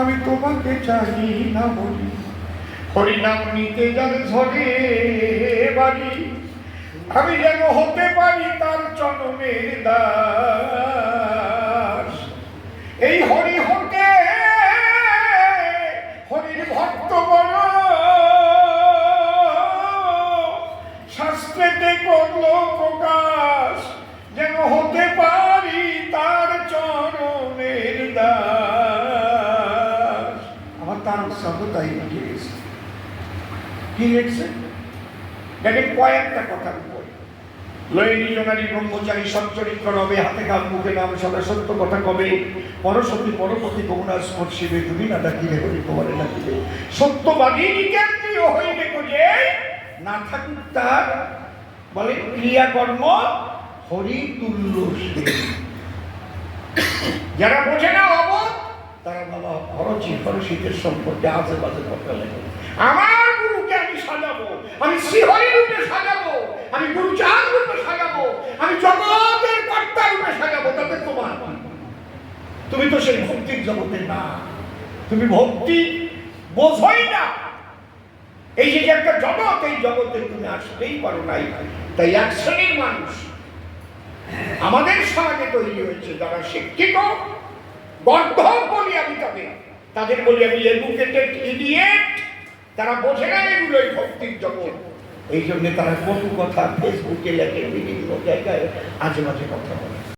আমি তোমাকে চাই না বলি। হরিনাম নিতে যাবে ধরে বাড়ি। আমি যেন হতে পারি তার চরণের দাস। এই হরি হতে হরির ভক্ত বড় শাস্ত্রেতে করল প্রকাশ, যেন হতে তার শব্দ তাই লিখে গেছে কি লিখছে দেখেন কয়েকটা কথার উপর। লয়নি জনারি ব্রহ্মচারী, সচ্চরিত্র রবে, হাতে কাল মুখে নাম, সদা সত্য কথা কবে? পরশতী পরপতি করুণা স্পর্শিবে তুমি না ডাকিলে হরি তোমারে ডাকিলে। সত্যবাদী, নিকেন্দ্রীয় হইবে যে না থাকুক তার, বলে, ক্রিয়াকর্ম হরি তুল্য। যারা বোঝে না বাবা খরচি খরচিদের সম্পর্কে আজে বাজে কথা লেগে আমার গুরুকে আমি সাজাবো, আমি শ্রীহরি রূপে সাজাবো, আমি গুরুচাঁদ রূপে সাজাবো, আমি জগতের কর্তা রূপে সাজাবো, তাতে তোমার? তুমি তো সেই ভক্তির জগতে না। তুমি ভক্তি বোঝই না। এই যে যে একটা জগৎ, এই জগতে তুমি আসতেই পারো নাই। তাই এক শ্রেণির মানুষ আমাদের সমাজে তৈরি হয়েছে, যারা শিক্ষিত গর্ধ বলি আমি তাদের তাদের বলি আমি এডুকেটেড ইডিয়েট তারা বোঝে না এগুলোই ভক্তির জগৎ। এই জন্য তারা কটু কথা ফেসবুকে লেখে, বিভিন্ন জায়গায় আজে মাঝে কথা বলে।